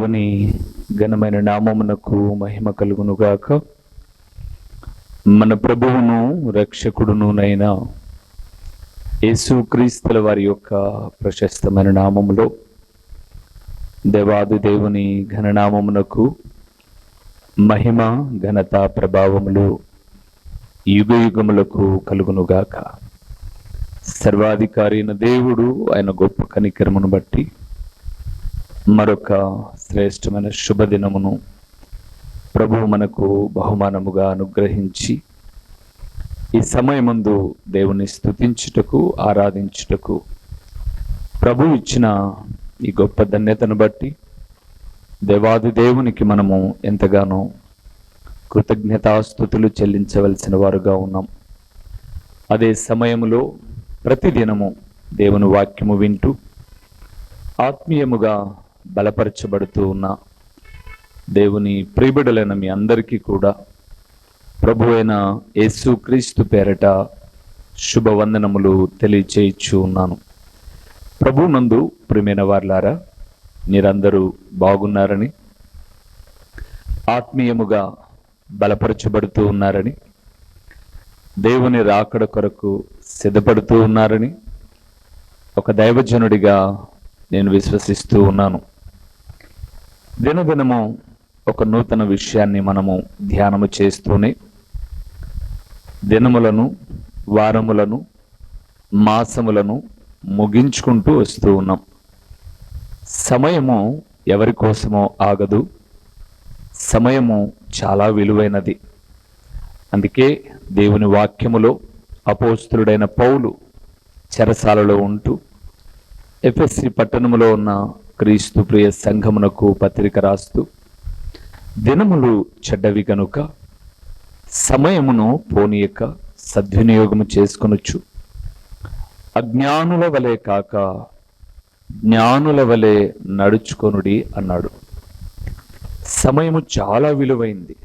దేవుని ఘనమైన నామమునకు మహిమ కలుగునుగాక. మన ప్రభువును రక్షకుడునునైన యేసుక్రీస్తుల వారి యొక్క ప్రశస్తమైన నామములో దేవాది దేవుని ఘననామమునకు మహిమ ఘనత ప్రభావములు యుగ యుగములకు కలుగునుగాక. సర్వాధికారి అయిన దేవుడు ఆయన గొప్ప కనికరమును బట్టి మరొక శ్రేష్టమైన శుభదినమును ప్రభు మనకు బహుమానముగా అనుగ్రహించి ఈ సమయమందు దేవుని స్తుతించుటకు ఆరాధించుటకు ప్రభు ఇచ్చిన ఈ గొప్ప ధన్యతను బట్టి దేవాది దేవునికి మనము ఎంతగానో కృతజ్ఞతాస్థుతులు చెల్లించవలసిన వారుగా ఉన్నాం. అదే సమయములో ప్రతిదినము దేవుని వాక్యము వింటూ ఆత్మీయముగా బలపరచబడుతూ ఉన్న దేవుని ప్రియబిడలైన మీ అందరికీ కూడా ప్రభు అయిన యేసు క్రీస్తు పేరట శుభవందనములు తెలియచేయచ్చు ఉన్నాను. ప్రభు నందు ప్రియమైన వార్లారా మీరందరూ బాగున్నారని ఆత్మీయముగా బలపరచబడుతూ ఉన్నారని దేవుని రాకడ కొరకు సిద్ధపడుతూ ఉన్నారని ఒక దైవజనుడిగా నేను విశ్వసిస్తూ ఉన్నాను. దినదినము ఒక నూతన విషయాన్ని మనము ధ్యానము చేస్తూనే దినములను వారములను మాసములను ముగించుకుంటూ వస్తూ ఉన్నాం. సమయము ఎవరి కోసమో ఆగదు. సమయము చాలా విలువైనది. అందుకే దేవుని వాక్యములో అపోస్తుడైన పౌలు చెరసాలలో ఉంటూ ఎఫ్ఎస్సి పట్టణములో ఉన్న క్రీస్తు ప్రియ సంఘమునకు పత్రిక రాస్తూ దినములు చెడ్డవి కనుక సమయమును పోనీయక సద్వినియోగము చేసుకొనొచ్చు అజ్ఞానుల వలె కాక జ్ఞానుల వలె నడుచుకొనుడి అన్నాడు. సమయము చాలా విలువైంది.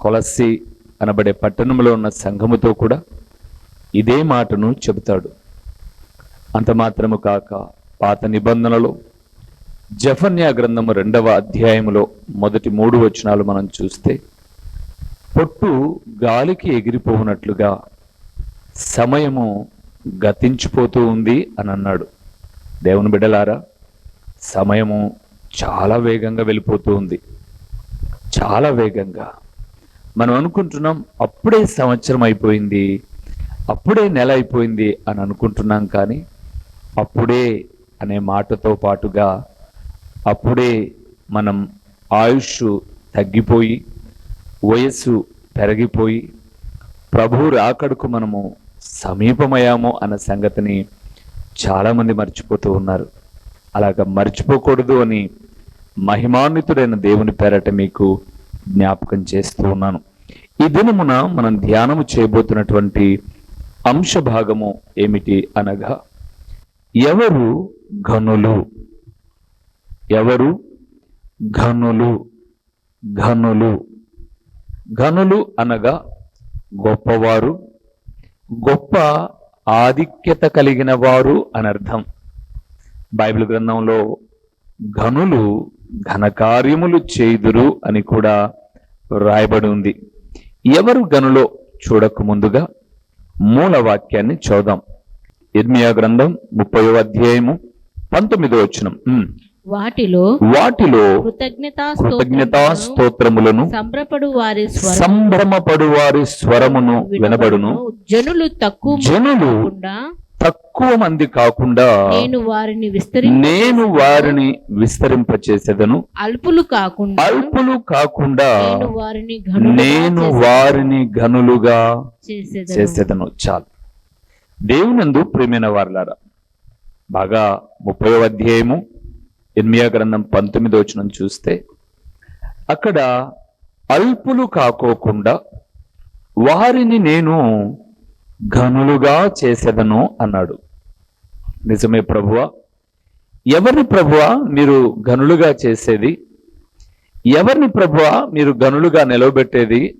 కొలసి అనబడే పట్టణంలో ఉన్న సంఘముతో కూడా ఇదే మాటను చెబుతాడు. అంత మాత్రము కాక పాత నిబంధనలో జఫన్యా గ్రంథము రెండవ అధ్యాయములో మొదటి మూడు వచనాలు మనం చూస్తే పొట్టు గాలికి ఎగిరిపోవునట్లుగా సమయము గతించిపోతూ ఉంది అని అన్నాడు. దేవుని బిడ్డలారా సమయము చాలా వేగంగా వెళ్ళిపోతూ ఉంది. చాలా వేగంగా. మనం అనుకుంటున్నాం అప్పుడే సంవత్సరం అయిపోయింది అప్పుడే నెల అయిపోయింది అని అనుకుంటున్నాం కానీ అప్పుడే అనే మాటతో పాటుగా అప్పుడే మనం ఆయుష్ తగ్గిపోయి వయస్సు పెరిగిపోయి ప్రభు రాకడకు మనము సమీపమయ్యాము అన్న సంగతిని చాలామంది మర్చిపోతూ ఉన్నారు. అలాగ మర్చిపోకూడదు అని మహిమాన్వితుడైన దేవుని పేరట మీకు జ్ఞాపకం చేస్తూ ఉన్నాను. ఈ దినమున మనం ధ్యానము చేయబోతున్నటువంటి అంశ భాగము ఏమిటి అనగా ఎవరు గనులు ఎవరు? ఘనులు. ఘనులు. ఘనులు అనగా గొప్పవారు. గొప్ప ఆధిక్యత కలిగిన వారు అని అర్థం బైబిల్ గ్రంథంలో ఘనులు ఘనకార్యములు చేయుదురు అని కూడా రాయబడి ఉంది. ఎవరు గనులో చూడక ముందుగా? మూల వాక్యాన్ని చూద్దాం ఇర్మియా గ్రంథం ముప్పై అధ్యాయము పంతొమ్మిదో వచనం. వాటిలో వాటిలో కృతజ్ఞతా కృతజ్ఞతా స్తోత్రములను సంబరపడు వారి సంభ్రమపడు వారి స్వరమును వినబడును. జనులు తక్కువ జనులు తక్కువ మంది కాకుండా నేను వారిని విస్తరి నేను వారిని విస్తరింపచేసేదను. అల్పులు కాకుండా అల్పులు కాకుండా వారిని నేను వారిని ఘనులుగా. చేసేదను. చాలు. దేవునందు ప్రేమైన వారులారా బాగా ముప్పై అధ్యాయము ఎనిమియా గ్రంథం పంతొమ్మిదో వచనం చూస్తే అక్కడ అల్పులు కాకోకుండా వారిని నేను ఘనులుగా చేసేదను అన్నాడు. నిజమే ప్రభువా? ఎవరిని ప్రభువా మీరు ఘనులుగా చేసేది? ఎవరిని ప్రభువా మీరు ఘనులుగా నిలవబెట్టేది?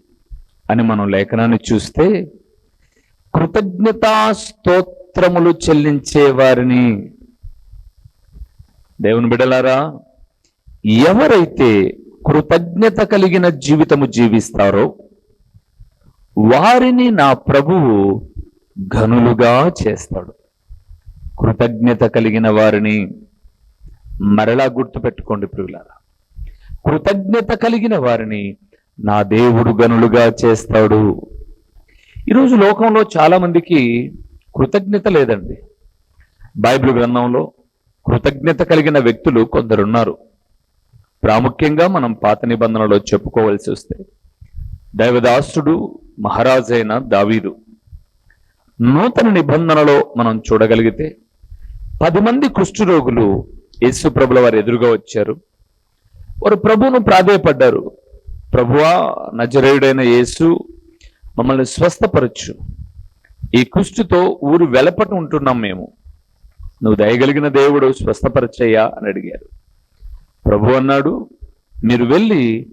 అని మనం లేఖనాన్ని చూస్తే కృతజ్ఞతా స్తోత్రములు చెల్లించే వారిని దేవుని బిడలారా ఎవరైతే కృతజ్ఞత కలిగిన జీవితము జీవిస్తారో వారిని నా ప్రభువు ఘనులుగా చేస్తాడు. కృతజ్ఞత కలిగిన వారిని మరలా గుర్తుపెట్టుకోండి ప్రియులారా. కృతజ్ఞత కలిగిన వారిని నా దేవుడు గనులుగా చేస్తాడు. ఈరోజు లోకంలో చాలామందికి కృతజ్ఞత లేదండి. బైబిల్ గ్రంథంలో కృతజ్ఞత కలిగిన వ్యక్తులు కొందరున్నారు. ప్రాముఖ్యంగా మనం పాత నిబంధనలో చెప్పుకోవలసి వస్తే దైవదాసుడు మహారాజైన దావీదు. నూతన నిబంధనలో మనం చూడగలిగితే పది మంది కుష్ఠరోగులు యేసు ప్రభుల వారు ఎదురుగా వచ్చారు. వారు ప్రభువును ప్రాధేయపడ్డారు. ప్రభువా నజరేయుడైన యేసు మమ్మల్ని స్వస్థపరచు. ఈ కుష్టుతో ఊరు వెలపట ఉంటున్నాం మేము. నువ్వు దయగలిగిన దేవుడు స్వస్థపరచయ్యా అని అడిగారు. ప్రభు అన్నాడు మీరు వెళ్ళి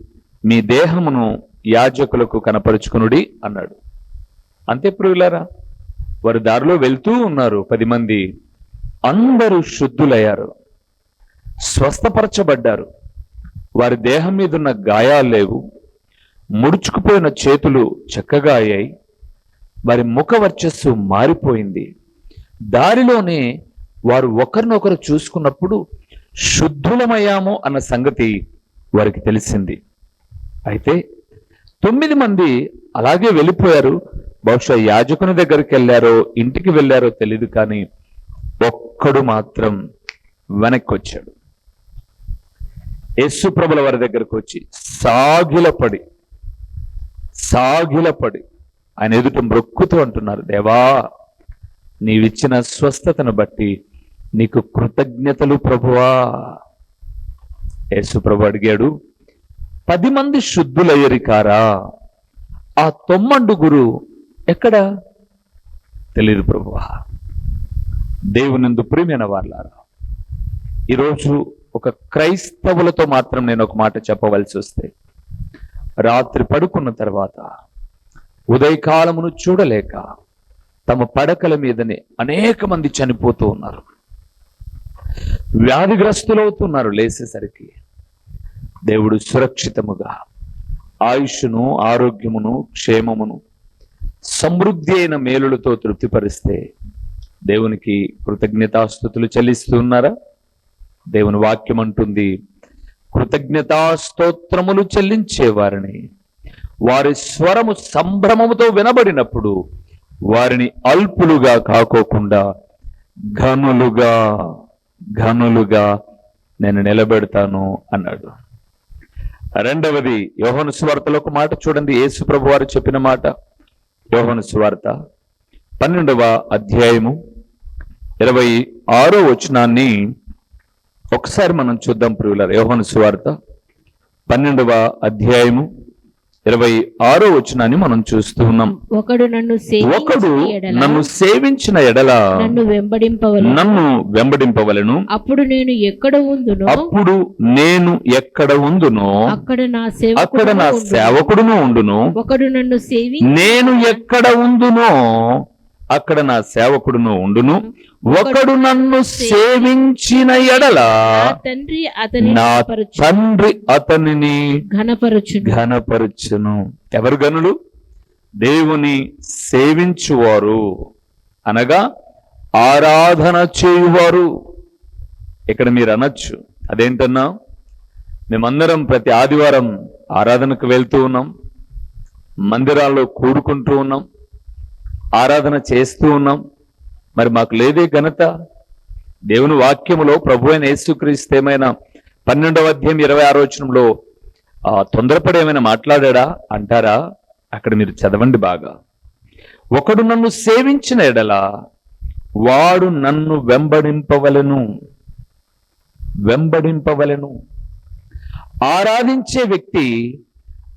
మీ దేహమును యాజకులకు కనపరుచుకునుడి అన్నాడు. అంతే ప్రియులారా వారు దారిలో వెళ్తూ ఉన్నారు పది మంది. అందరూ శుద్ధులయ్యారు స్వస్థపరచబడ్డారు. వారి దేహం మీద ఉన్న గాయాలు లేవు ముడుచుకుపోయిన చేతులు చక్కగా అయ్యాయి వారి ముఖ వర్చస్సు మారిపోయింది. దారిలోనే వారు ఒకరినొకరు చూసుకున్నప్పుడు శుద్ధులమయ్యాము అన్న సంగతి వారికి తెలిసింది. అయితే తొమ్మిది మంది అలాగే వెళ్ళిపోయారు. బహుశా యాజకుని దగ్గరికి వెళ్ళారో ఇంటికి వెళ్ళారో తెలియదు కానీ ఒక్కడు మాత్రం వెనక్కి వచ్చాడు. యస్సు ప్రభుల వారి దగ్గరకు వచ్చి సాగిలపడి సాగిలపడి ఆయన ఎదుట మొక్కుతూ అంటున్నారు దేవా నీవిచ్చిన స్వస్థతను బట్టి నీకు కృతజ్ఞతలు ప్రభువా. యేసు ప్రభు అడిగాడు పది మంది శుద్ధులయ్యరి కారా? ఆ తొమ్మండుగురు ఎక్కడ? తెలియదు ప్రభువా. దేవునిందు ప్రియమైన వాళ్ళారా ఈరోజు ఒక క్రైస్తవులతో మాత్రం నేను ఒక మాట చెప్పవలసి వస్తే రాత్రి పడుకున్న తర్వాత ఉదయకాలమును చూడలేక తమ పడకల మీదనే అనేక మంది చనిపోతూ ఉన్నారు. వ్యాధిగ్రస్తులవుతున్నారు లేసేసరికి. దేవుడు సురక్షితముగా ఆయుష్ను ఆరోగ్యమును క్షేమమును సమృద్ధి అయిన మేలులతో తృప్తిపరిస్తే దేవునికి కృతజ్ఞతాస్థుతులు చెల్లిస్తున్నారా? దేవుని వాక్యం అంటుంది కృతజ్ఞతాస్తోత్రములు చెల్లించే వారిని. వారి స్వరము సంభ్రమముతో వినబడినప్పుడు వారిని అల్పులుగా కాకోకుండా ఘనులుగా ఘనులుగా నేను నిలబెడతాను అన్నాడు. రెండవది యోహను స్వార్తలో ఒక మాట చూడండి. యేసు ప్రభు వారు చెప్పిన మాట. యోహను స్వార్త పన్నెండవ అధ్యాయము ఇరవై ఆరో వచనాన్ని ఒకసారి మనం చూద్దాం ప్రియుల యోహను సువార్త పన్నెండవ అధ్యాయము ఇరవై ఆరో వచనాన్ని మనం చూస్తూ ఉన్నాం. ఒకడు నన్ను ఒకడు నన్ను సేవించిన ఎడల నన్ను వెంబడింపవలను. నన్ను వెంబడింపవలను. అప్పుడు నేను ఎక్కడ ఉందునో అప్పుడు నేను ఎక్కడ ఉందునో అక్కడ నా అక్కడ సేవకుడు నా సేవకుడును ఉండును. ఒకడు నన్ను సేవి నేను ఎక్కడ ఉందునో అక్కడ నా సేవకుడును ఉండును. ఒకడు నన్ను సేవించిన ఎడల తండ్రి అతని నా తండ్రి అతనిని ఘనపరచును. ఘనపరచును. ఎవరు గనులు దేవుని సేవించువారు. అనగా ఆరాధన చేయువారు. ఇక్కడ మీరు అనొచ్చు. అదేంటన్నా? మేమందరం ప్రతి ఆదివారం ఆరాధనకు వెళ్తూ ఉన్నాం. మందిరాల్లో కూడుకుంటూ ఉన్నాం. ఆరాధన చేస్తూ ఉన్నాం. మరి మాకు లేదే ఘనత. దేవుని వాక్యములో ప్రభు అయిన యేసుక్రీస్తు ఏమైనా పన్నెండవ అధ్యాయం ఇరవై ఆరో వచనంలో తొందరపడి ఏమైనా మాట్లాడా అంటారా? అక్కడ మీరు చదవండి బాగా. ఒకడు నన్ను సేవించిన ఎడల వాడు నన్ను వెంబడింపవలను. వెంబడింపవలెను. ఆరాధించే వ్యక్తి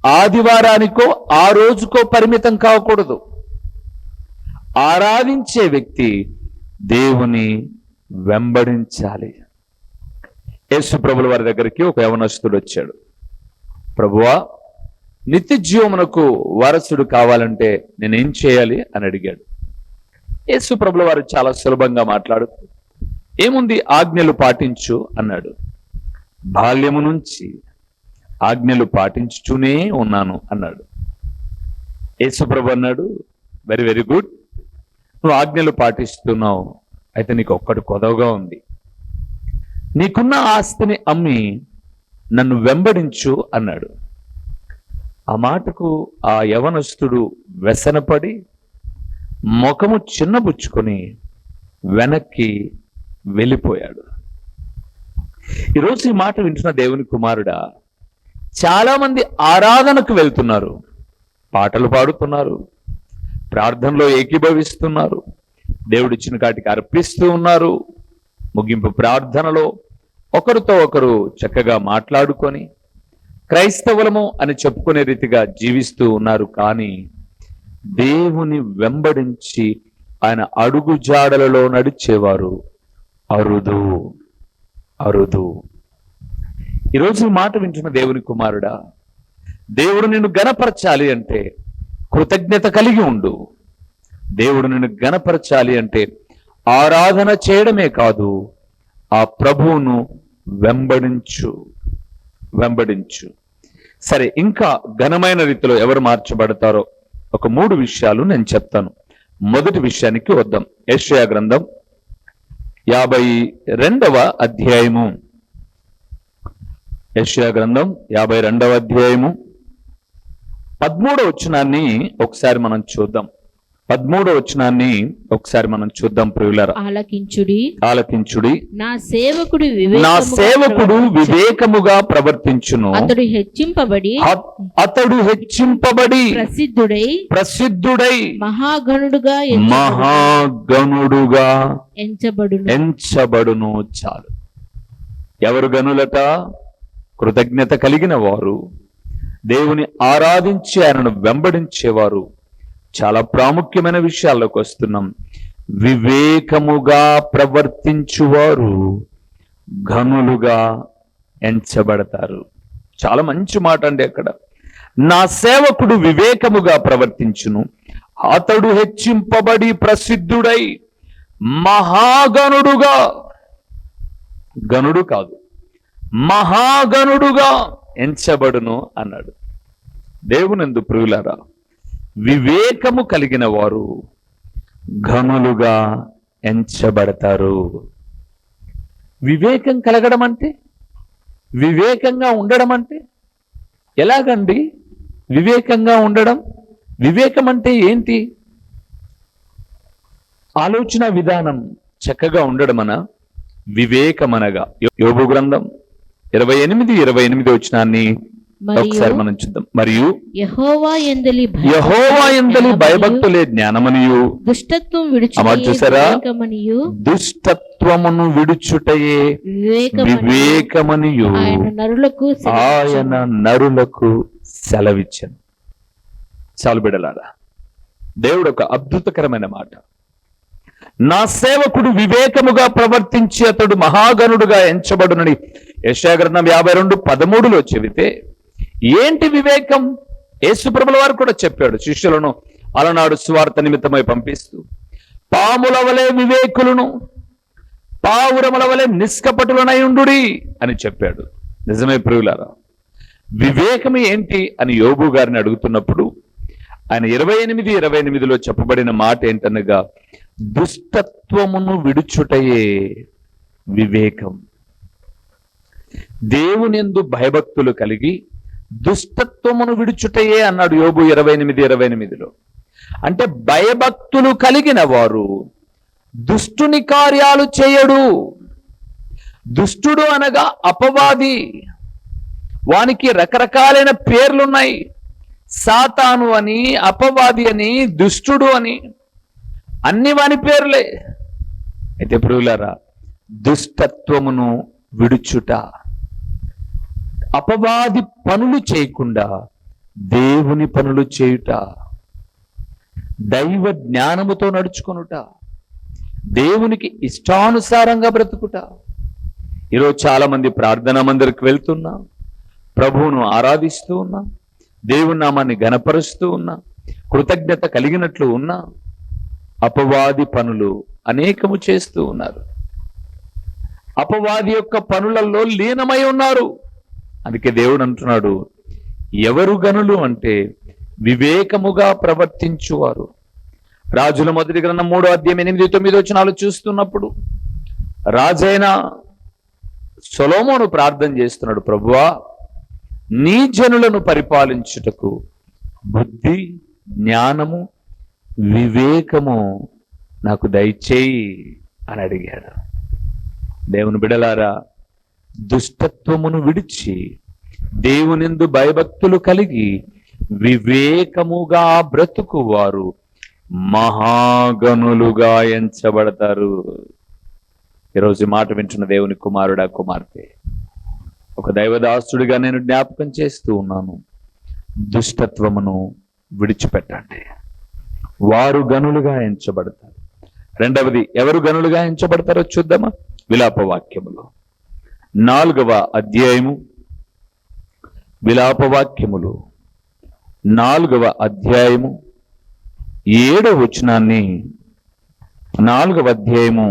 ఆదివారానికో ఆ రోజుకో పరిమితం కాకూడదు. ఆరాధించే వ్యక్తి దేవుని వెంబడించాలి. యేసు ప్రభుల వారి దగ్గరికి ఒక యవనస్తుడు వచ్చాడు. ప్రభువా నిత్య జీవమునకు వారసుడు కావాలంటే నేనేం చేయాలి? అని అడిగాడు. యేసు ప్రభుల వారు చాలా సులభంగా మాట్లాడుతూ ఏముంది ఆజ్ఞలు పాటించు? అన్నాడు. బాల్యము నుంచి ఆజ్ఞలు పాటించుతూనే ఉన్నాను అన్నాడు. యేసుప్రభు అన్నాడు వెరీ వెరీ గుడ్. నువ్వు ఆజ్ఞలు పాటిస్తున్నావు. అయితే నీకు ఒక్కటి కొదవగా ఉంది. నీకున్న ఆస్తిని అమ్మి నన్ను వెంబడించు అన్నాడు. ఆ మాటకు ఆ యవనస్తుడు వ్యసనపడి ముఖము చిన్నబుచ్చుకొని వెనక్కి వెళ్ళిపోయాడు. ఈరోజు ఈ మాట వింటున్న దేవుని కుమారుడా చాలా మంది ఆరాధనకు వెళ్తున్నారు పాటలు పాడుతున్నారు ప్రార్థనలో ఏకీభవిస్తున్నారు. దేవుడిచ్చిన కాటికి అర్పిస్తూ ఉన్నారు. ముగింపు ప్రార్థనలో ఒకరితో ఒకరు చక్కగా మాట్లాడుకొని క్రైస్తవులము అని చెప్పుకునే రీతిగా జీవిస్తూ ఉన్నారు. కానీ దేవుని వెంబడించి ఆయన అడుగు జాడలలో నడిచేవారు అరుదు అరుదు. ఈరోజు మాట వింటున్న దేవుని కుమారుడా దేవుడు నిన్ను గణపరచాలి అంటే కృతజ్ఞత కలిగి ఉండు. దేవుడు నిన్ను గణపరచాలి అంటే ఆరాధన చేయడమే కాదు ఆ ప్రభువును వెంబడించు వెంబడించు. సరే ఇంకా ఘనమైన రీతిలో ఎవరు మార్చబడతారో ఒక మూడు విషయాలు నేను చెప్తాను. మొదటి విషయానికి వద్దాం. యెషయా గ్రంథం యాభై రెండవ అధ్యాయము. యెషయా గ్రంథం యాభై రెండవ అధ్యాయము. పదమూడవ వచనాన్ని ఒకసారి మనం చూద్దాం. పదమూడవ వచనాన్ని ఒకసారి మనం చూద్దాం ప్రియులర. ఆలకించుడి. ఆలకించుడి. నా సేవకుడు నా సేవకుడు. వివేకముగా ప్రవర్తించును. అతడు హెచ్చింపబడి అతడు హెచ్చింపబడి ప్రసిద్ధుడై ప్రసిద్ధుడై మహాగణుడుగా. మహాగణుడుగా ఎంచబడును. ఎంచబడును. చాలు. ఎవరు గనులట? కృతజ్ఞత కలిగిన వారు. దేవుని ఆరాధించి ఆయనను వెంబడించేవారు. చాలా ప్రాముఖ్యమైన విషయాల్లోకి వస్తున్నాం. వివేకముగా ప్రవర్తించువారు ఘనులుగా ఎంచబడతారు. చాలా మంచి మాట అండి అక్కడ. నా సేవకుడు వివేకముగా ప్రవర్తించును. అతడు హెచ్చింపబడి ప్రసిద్ధుడై మహాగణుడుగా. గనుడు కాదు. మహాగణుడుగా ఎంచబడును అన్నాడు. దేవునందు ప్రియులారా వివేకము కలిగిన వారు ఘనులుగా ఎంచబడతారు. వివేకం కలగడం అంటే వివేకంగా ఉండడం అంటే ఎలాగండి? వివేకంగా ఉండడం? వివేకం అంటే ఏంటి? ఆలోచన విధానం చక్కగా ఉండడమన వివేకమనగా. యోగు గ్రంథం ఇరవై ఎనిమిది ఇరవై ఎనిమిది వచ్చినాన్ని ఒకసారి మనం చూద్దాం. మరియు యహోవా ఎందలి భయభక్తులు యహోవా ఎందలి జ్ఞానమనియు, భయభక్తులే జ్ఞానమనియు. దుష్టత్వం విడుచుటయే చూసారా? వివేకమనియు దుష్టత్వమును విడుచుటయే వివేకమనియు. వివేకమనియు. ఆయన నరులకు ఆయన నరులకు సెలవిచ్చను. చాలు బిడలారా దేవుడు ఒక అద్భుతకరమైన మాట. నా సేవకుడు వివేకముగా ప్రవర్తించి అతడు మహాగణుడుగా ఎంచబడునని యశాగ్రంథం యాభై రెండు పదమూడులో చెబితే ఏంటి వివేకం? యేసుప్రభుల వారు కూడా చెప్పాడు శిష్యులను అలనాడు స్వార్థ నిమిత్తమై పంపిస్తూ పాముల వలె వివేకులను పావురముల వలె నిష్కపటులనయుండుడి అని చెప్పాడు. నిజమే ప్రియులారా వివేకం ఏంటి అని యోబు గారిని అడుగుతున్నప్పుడు ఆయన ఇరవై ఎనిమిది ఇరవై ఎనిమిదిలో చెప్పబడిన మాట ఏంటనగా దుష్టత్వమును విడుచుటయే వివేకం. దేవునిందు భయభక్తులు కలిగి దుష్టత్వమును విడుచుటయే అన్నాడు యోగు ఇరవై ఎనిమిది ఇరవై ఎనిమిదిలో అంటే భయభక్తులు కలిగిన వారు దుష్టుని కార్యాలు చేయడు. దుష్టుడు అనగా అపవాది. వానికి రకరకాలైన పేర్లున్నాయి. సాతాను అని అపవాది అని దుష్టుడు అని. అన్ని వాని పేర్లే. అయితే ప్రియులారా దుష్టత్వమును విడుచుట. అపవాది పనులు చేయకుండా దేవుని పనులు చేయుట. దైవ జ్ఞానముతో నడుచుకొనుట. దేవునికి ఇష్టానుసారంగా బ్రతుకుట. ఈరోజు చాలా మంది ప్రార్థనా మందిరికి వెళ్తున్నా. ప్రభువును ఆరాధిస్తూ ఉన్నాం. దేవుని నామాన్ని గనపరుస్తూ ఉన్నా. కృతజ్ఞత కలిగినట్లు ఉన్నా. అపవాది పనులు అనేకము చేస్తూ ఉన్నారు. అపవాది యొక్క పనులలో లీనమై ఉన్నారు. అందుకే దేవుడు అంటున్నాడు ఎవరు గనులు అంటే వివేకముగా ప్రవర్తించువారు. రాజుల మొదటి గ్రంథం మూడో అధ్యాయం ఎనిమిది తొమ్మిది వచ్చినాలు చూస్తున్నప్పుడు రాజైన సొలోమోను ప్రార్థన చేస్తున్నాడు ప్రభువా నీ జనులను పరిపాలించుటకు బుద్ధి జ్ఞానము వివేకము నాకు దయచేయి అని అడిగాడు. దేవుని బిడలారా దుష్టత్వమును విడిచి దేవునిందు భయభక్తులు కలిగి వివేకముగా బ్రతుకువారు మహాగనులుగా ఎంచబడతారు. ఈరోజు మాట వింటున్న దేవుని కుమారుడా కుమార్తె ఒక దైవదాసుడిగా నేను జ్ఞాపకం చేస్తూ ఉన్నాను. దుష్టత్వమును విడిచిపెట్టండి. వారు గనులుగా ఎంచబడతారు. రెండవది ఎవరు గనులుగా ఎంచబడతారో చూద్దామా? విలాప వాక్యములు నాలుగవ అధ్యాయము విలాప వాక్యములు నాలుగవ అధ్యాయము ఏడవ వచనాన్ని నాలుగవ అధ్యాయము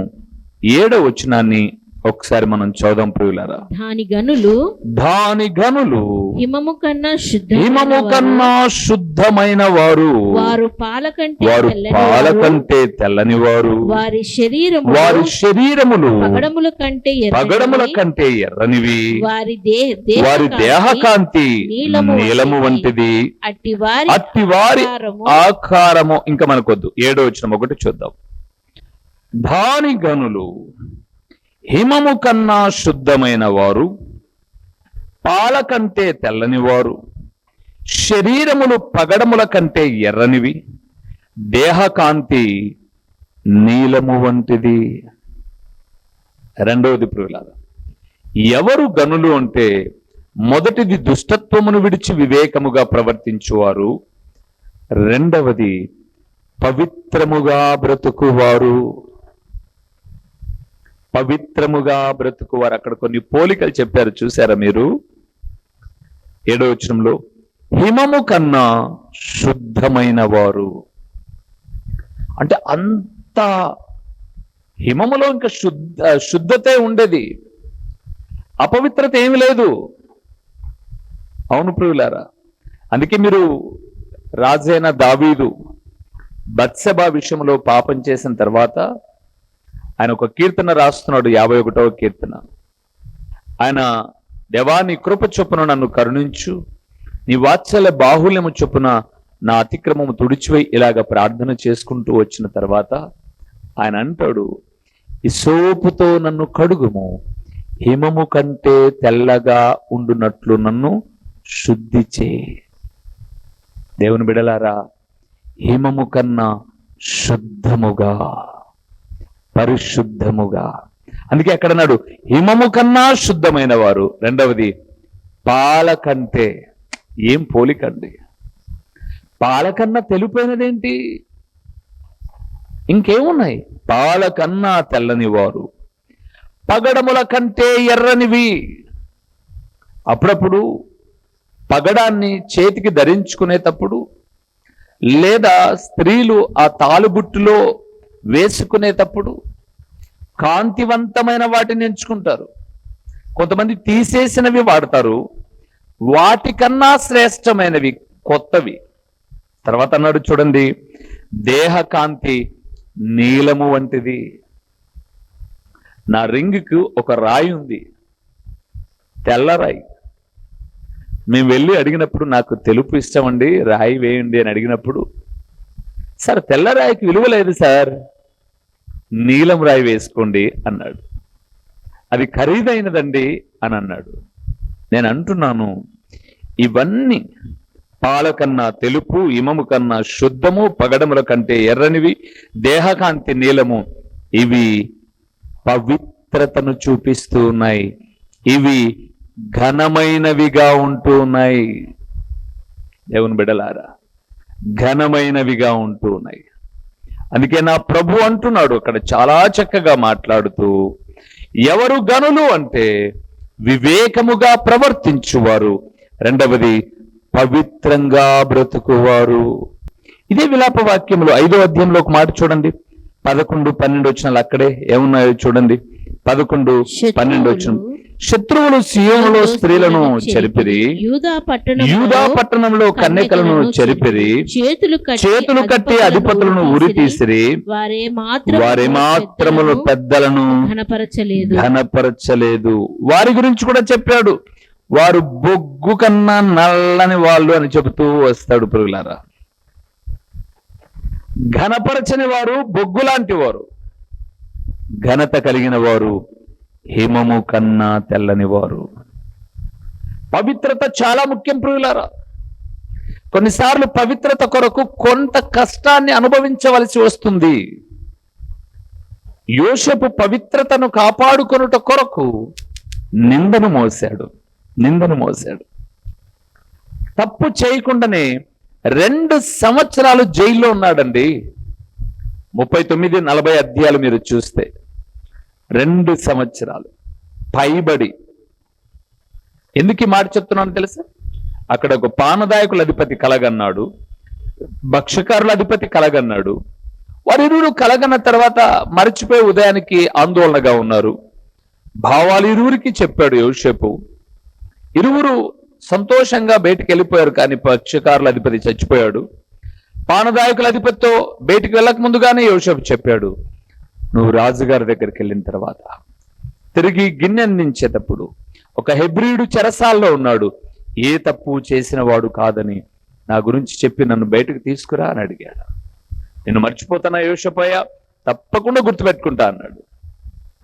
ఏడవ వచనాన్ని ఒకసారి మనం చదుదాం ప్రియులారా. దాని గనులు దాని గనులు హిమము కన్నా హిమము శుద్ధ కన్నా శుద్ధమైన వారు. వారు పాల కంటే వారు తెల్లని పాల వారు. కంటే తెల్లని వారు వారి శరీరము వారి శరీరములు పగడముల కంటే పగడముల. కంటే ఎర్రనివి. వారి వారి కాంతి దేహకాంతి నీలము నీలము వంటిది. అట్టి వారి అట్టి వారి ఆకారము. ఆకారము. ఇంకా మనకొద్దు. ఏడో వచ్చిన ఒకటి చూద్దాం. దాని గనులు హిమము కన్నా శుద్ధమైన వారు పాల కంటే తెల్లని వారు శరీరములు పగడముల కంటే ఎర్రనివి దేహకాంతి నీలము వంటిది. రెండవది ప్రియులారా ఎవరు గనులు అంటే మొదటిది దుష్టత్వమును విడిచి వివేకముగా ప్రవర్తించువారు రెండవది పవిత్రముగా బ్రతుకువారు. పవిత్రముగా బ్రతుకువారు. అక్కడ కొన్ని పోలికలు చెప్పారు చూసారా మీరు? ఏడో వచనంలో హిమము కన్నా శుద్ధమైన వారు అంటే అంత హిమములో ఇంకా శుద్ధ శుద్ధతే ఉండేది. అపవిత్రత ఏమి లేదు. అవును ప్రియులారా అందుకే మీరు రాజైన దావీదు బత్సభ విషయంలో పాపం చేసిన తర్వాత ఆయన ఒక కీర్తన రాస్తున్నాడు యాభై ఒకటవ కీర్తన. ఆయన దేవాని కృప చొప్పున నన్ను కరుణించు. నీ వాత్సల్య బాహుల్యము చొప్పున నా అతిక్రమము తుడిచివై ఇలాగ ప్రార్థన చేసుకుంటూ వచ్చిన తర్వాత ఆయన అంటాడు ఈ సోపుతో నన్ను కడుగుము. హిమము కంటే తెల్లగా ఉండునట్లు నన్ను శుద్ధి చే. దేవుని బిడలారా హిమము కన్నా శుద్ధముగా. పరిశుద్ధముగా. అందుకే అక్కడ అన్నాడు హిమము కన్నా శుద్ధమైన వారు రెండవది పాల కంటే ఏం పోలికండి? పాలకన్నా తెలుపైనదేంటి? ఇంకేమున్నాయి? పాలకన్నా తెల్లని వారు పగడముల కంటే ఎర్రనివి. అప్పుడప్పుడు పగడాన్ని చేతికి ధరించుకునేటప్పుడు లేదా స్త్రీలు ఆ తాలుబుట్టులో వేసుకునేటప్పుడు కాంతివంతమైన వాటిని ఎంచుకుంటారు. కొంతమంది తీసేసినవి వాడతారు. వాటికన్నా శ్రేష్టమైనవి కొత్తవి. తర్వాత అన్నాడు చూడండి దేహ కాంతి నీలము వంటిది. నా రింగ్కు ఒక రాయి ఉంది. తెల్ల రాయి. మేము వెళ్ళి అడిగినప్పుడు నాకు తెలుపు ఇష్టం అండి రాయి వేయండి అని అడిగినప్పుడు సార్ తెల్ల రాయికి విలువ లేదు సార్. నీలం రాయి వేసుకోండి అన్నాడు. అది ఖరీదైనదండి అని అన్నాడు. నేను అంటున్నాను ఇవన్నీ పాల కన్నా తెలుపు ఇమము కన్నా శుద్ధము పగడముల కంటే ఎర్రనివి దేహకాంతి నీలము ఇవి పవిత్రతను చూపిస్తూ ఉన్నాయి. ఇవి ఘనమైనవిగా ఉంటూ ఉన్నాయి. దేవుని బిడలారా ఘనమైనవిగా ఉంటూ ఉన్నాయి. అందుకే నా ప్రభు అంటున్నాడు అక్కడ చాలా చక్కగా మాట్లాడుతూ ఎవరు గనులు అంటే వివేకముగా ప్రవర్తించువారు రెండవది పవిత్రంగా బ్రతుకువారు. ఇదే విలాప వాక్యములు ఐదో అధ్యాయంలో ఒక మాట చూడండి. పదకొండు పన్నెండు వచ్చినాలు అక్కడే ఏమున్నాయో చూడండి. పదకొండు పన్నెండు వచ్చిన శత్రువులు సియోనులో స్త్రీలను చెరిపిరి. యూదా పట్టణం యూదా పట్టణంలో కన్యకలను చెరిపిరి. చేతులు కట్టి చేతులు కట్టి అధిపతులను ఉరి తీసిరి. వారే మాత్రం వారి మాత్రములు పెద్దలను ఘనపరచలేదు. ఘనపరచలేదు. వారి గురించి కూడా చెప్పాడు. వారు బొగ్గు కన్నా నల్లని వాళ్ళు అని చెబుతూ వస్తాడు పురుగులారా ఘనపరచని వారు బొగ్గు లాంటి వారు. ఘనత కలిగిన వారు హిమము కన్నా తెల్లని వారు. పవిత్రత చాలా ముఖ్యం ప్రియులారా. కొన్నిసార్లు పవిత్రత కొరకు కొంత కష్టాన్ని అనుభవించవలసి వస్తుంది. యోషపు పవిత్రతను కాపాడుకొనుట కొరకు నిందను మోసాడు నిందను మోసాడు తప్పు చేయకుండానే రెండు సంవత్సరాలు జైల్లో ఉన్నాడండి. ముప్పై తొమ్మిది నలభై అధ్యాయాలు మీరు చూస్తే. రెండు సంవత్సరాలు. పైబడి. ఎందుకు ఈ మాట చెప్తున్నాను తెలుసా? అక్కడ ఒక పానదాయకుల అధిపతి కలగన్నాడు. భక్ష్యకారుల అధిపతి కలగన్నాడు. వారిరువురు కలగన్న తర్వాత మరచిపోయి ఉదయానికి ఆందోళనగా ఉన్నారు. భావాలు ఇరువురికి చెప్పాడు యోషేపు ఇరువురు సంతోషంగా బయటికి వెళ్ళిపోయారు కానీ పక్షకారుల అధిపతి చచ్చిపోయాడు. పానదాయకుల అధిపతితో బయటికి వెళ్ళక ముందుగానే యోసేపు చెప్పాడు. నువ్వు రాజుగారి దగ్గరికి వెళ్ళిన తర్వాత తిరిగి గిన్నె అందించేటప్పుడు ఒక హెబ్రియుడు చెరసాల్లో ఉన్నాడు. ఏ తప్పు చేసిన వాడు కాదని నా గురించి చెప్పి నన్ను బయటకు తీసుకురా అని అడిగాడు. నేను మర్చిపోతానా యోషపోయా? తప్పకుండా గుర్తుపెట్టుకుంటా అన్నాడు.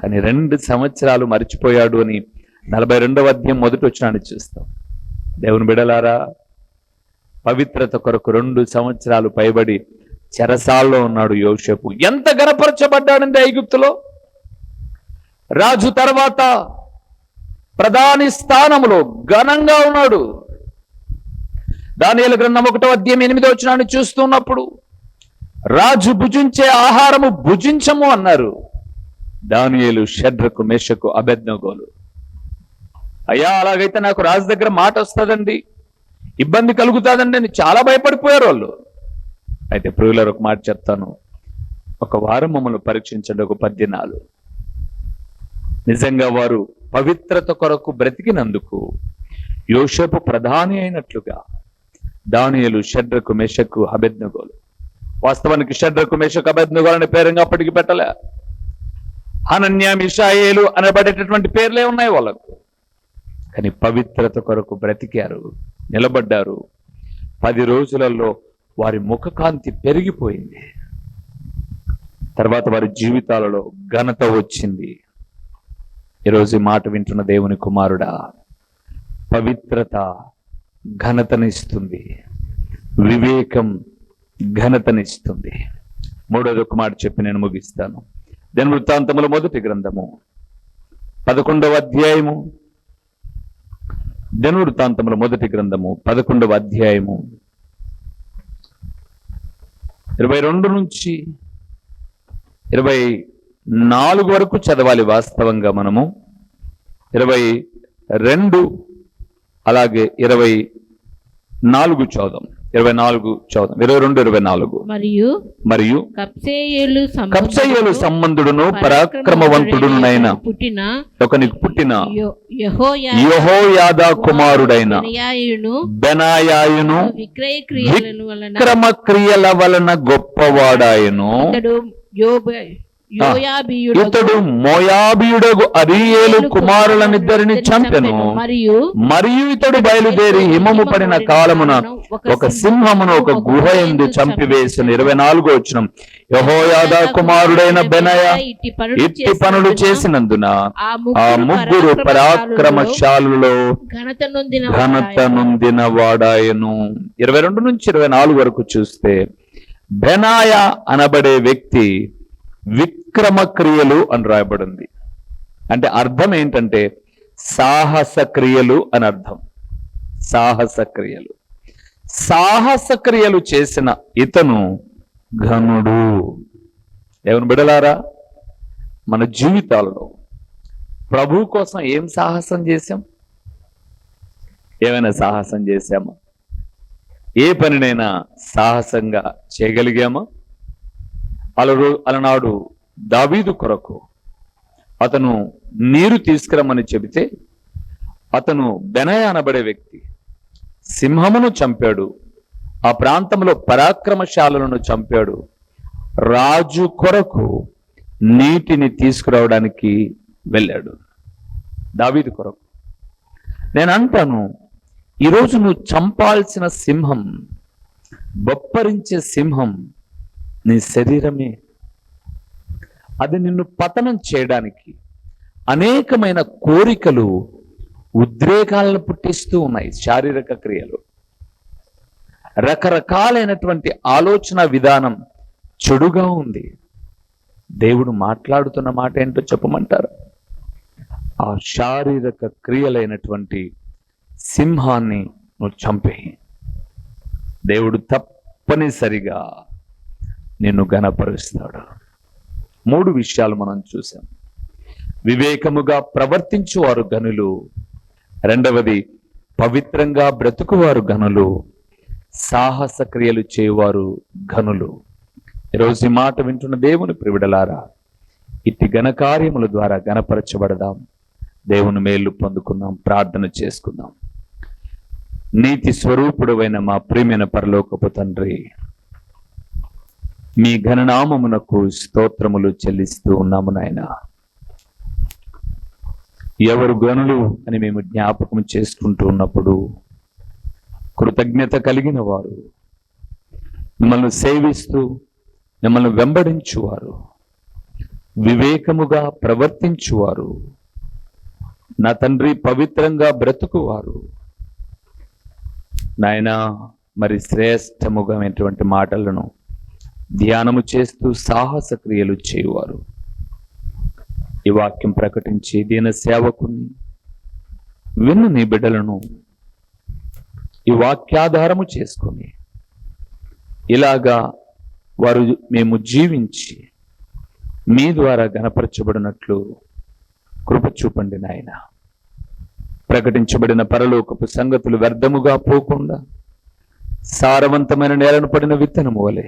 కానీ రెండు సంవత్సరాలు మర్చిపోయాడు అని నలభై రెండవ అధ్యాయం మొదటి వచ్చినాన్ని చూస్తాం. దేవుని బిడలారా పవిత్రత కొరకు రెండు సంవత్సరాలు పైబడి చెరసాల్లో ఉన్నాడు యోషపు ఎంత గనపరచబడ్డాడండి ఐగుప్తులో? రాజు తర్వాత ప్రధాని స్థానములో ఘనంగా ఉన్నాడు. దానియలు గ్రంథం ఒకటో అధ్యాయం ఎనిమిదో వచ్చినాన్ని చూస్తున్నప్పుడు రాజు భుజించే ఆహారము భుజించము అన్నారు. దానియేలు షడ్రకు మెషకు అభెజ్ఞగోలు అయ్యా అలాగైతే నాకు రాజు దగ్గర మాట వస్తుందండి. ఇబ్బంది కలుగుతాదండి అని చాలా భయపడిపోయారు వాళ్ళు. అయితే ప్రియులర్ ఒక మాట చెప్తాను. ఒక వారం మమ్మల్ని పరీక్షించండి ఒక పద్దినాలు నిజంగా వారు పవిత్రత కొరకు బ్రతికినందుకు యోషపు ప్రధాని అయినట్లుగా దానియలు షడ్రకు మేషకు అభెజ్ఞగోలు వాస్తవానికి షడ్రకు మేషకు అభెజ్ఞగోలు అనే పేరు అప్పటికి పెట్టలే. అనన్య మిషాయేలు అనబడేటటువంటి పేర్లే ఉన్నాయి వాళ్ళకు. కానీ పవిత్రత కొరకు బ్రతికారు నిలబడ్డారు. పది రోజులలో వారి ముఖకాంతి పెరిగిపోయింది. తర్వాత వారి జీవితాలలో ఘనత వచ్చింది. ఈరోజు మాట వింటున్న దేవుని కుమారుడా పవిత్రత ఘనతనిస్తుంది. వివేకం ఘనతనిస్తుంది. మూడోది ఒక మాట చెప్పి నేను ముగిస్తాను. దాని వృత్తాంతముల మొదటి గ్రంథము పదకొండవ అధ్యాయము. ధనువృత్తాంతముల మొదటి గ్రంథము పదకొండవ అధ్యాయము. ఇరవై రెండు నుంచి ఇరవై నాలుగు వరకు చదవాలి వాస్తవంగా మనము. ఇరవై రెండు అలాగే ఇరవై నాలుగు చదుదాం ఇరవై నాలుగు చదుదాం ఇరవై రెండు ఇరవై నాలుగు. మరియు మరియు కప్సేయులు సంబంధుడును పరాక్రమవంతుడునైన పుట్టిన ఒకనికి పుట్టిన యహోయాదా కుమారుడైన బెనయాయును విక్రమ క్రియల వలన గొప్పవాడాయను. ఇతడు మోయాబీయుడగు అరియేలు కుమారులనిద్దరిని చంపెను. మరియు మరియు ఇతడు బయలుదేరి హిమము పడిన కాలమున ఒక సింహమును ఒక గుహ ఎందు చంపివేసిన. ఇరవై నాలుగో వచ్చిన యహోయాదా కుమారుడైన బెనయ ఇట్టి పనులు చేసినందున ఆ ముగ్గురు పరాక్రమశాలులో ఘనత నొందిన వాడాయను. ఇరవై రెండు నుంచి ఇరవై నాలుగు వరకు చూస్తే బెనాయ అనబడే వ్యక్తి విక్రమ క్రియలు అని రాయబడింది. అంటే అర్థం ఏంటంటే సాహస క్రియలు అని అర్థం. సాహస క్రియలు సాహస క్రియలు చేసిన ఇతను ఘనుడు. దేవుని బిడలారా మన జీవితాల్లో ప్రభు కోసం ఏం సాహసం చేశాం? ఏమైనా సాహసం చేశామా? ఏ పనినైనా సాహసంగా చేయగలిగామా? అలరు అలనాడు దావీదు కొరకు అతను నీరు తీసుకురమ్మని చెబితే అతను బెనయ అనబడే వ్యక్తి సింహమును చంపాడు ఆ ప్రాంతంలో పరాక్రమశాలను చంపాడు. రాజు కొరకు నీటిని తీసుకురావడానికి వెళ్ళాడు దావీదు కొరకు. నేను అంటాను ఈరోజు నువ్వు చంపాల్సిన సింహం బొప్పరించే సింహం నీ శరీరమే. అది నిన్ను పతనం చేయడానికి అనేకమైన కోరికలు ఉద్రేకాలను పుట్టిస్తూ ఉన్నాయి శారీరక క్రియలు. రకరకాలైనటువంటి ఆలోచన విధానం చెడుగా ఉంది. దేవుడు మాట్లాడుతున్న మాట ఏంటో చెప్పమంటారు? ఆ శారీరక క్రియలైనటువంటి సింహాన్ని నువ్వు చంపేయి దేవుడు తప్పనిసరిగా నిన్ను గణపరుస్తాడు మూడు విషయాలు మనం చూసాం. వివేకముగా ప్రవర్తించువారు గనులు రెండవది పవిత్రంగా బ్రతుకువారు గనులు సాహస క్రియలు చేయువారు ఘనులు. ఈరోజు ఈ మాట వింటున్న దేవుని ప్రివిడలారా ఇట్టి ఘనకార్యముల ద్వారా గణపరచబడదాం దేవుని మేలు పొందుకుందాం ప్రార్థన చేసుకుందాం. నీతి స్వరూపుడవైన మా ప్రియమైన పరలోకపు తండ్రి మీ ఘననామమునకు స్తోత్రములు చెల్లిస్తూ ఉన్నాము నాయనా. ఎవరు గనులు అని మేము జ్ఞాపకం చేసుకుంటూ ఉన్నప్పుడు కృతజ్ఞత కలిగిన వారు మిమ్మల్ని సేవిస్తూ మిమ్మల్ని వెంబడించువారు వివేకముగా ప్రవర్తించువారు నా తండ్రి పవిత్రంగా బ్రతుకువారు. నాయనా మరి శ్రేష్టముగా మాటలను ధ్యానము చేస్తూ సాహస క్రియలు చేయువారు. ఈ వాక్యం ప్రకటించి దీన సేవకుని విన్న నీ బిడ్డలను ఈ వాక్యాధారము చేసుకుని ఇలాగా వారు మేము జీవించి మీ ద్వారా గణపరచబడినట్లు కృప చూపండి నాయన. ప్రకటించబడిన పరలోకపు సంగతులు వ్యర్థముగా పోకుండా సారవంతమైన నేలను పడిన విత్తనము వలె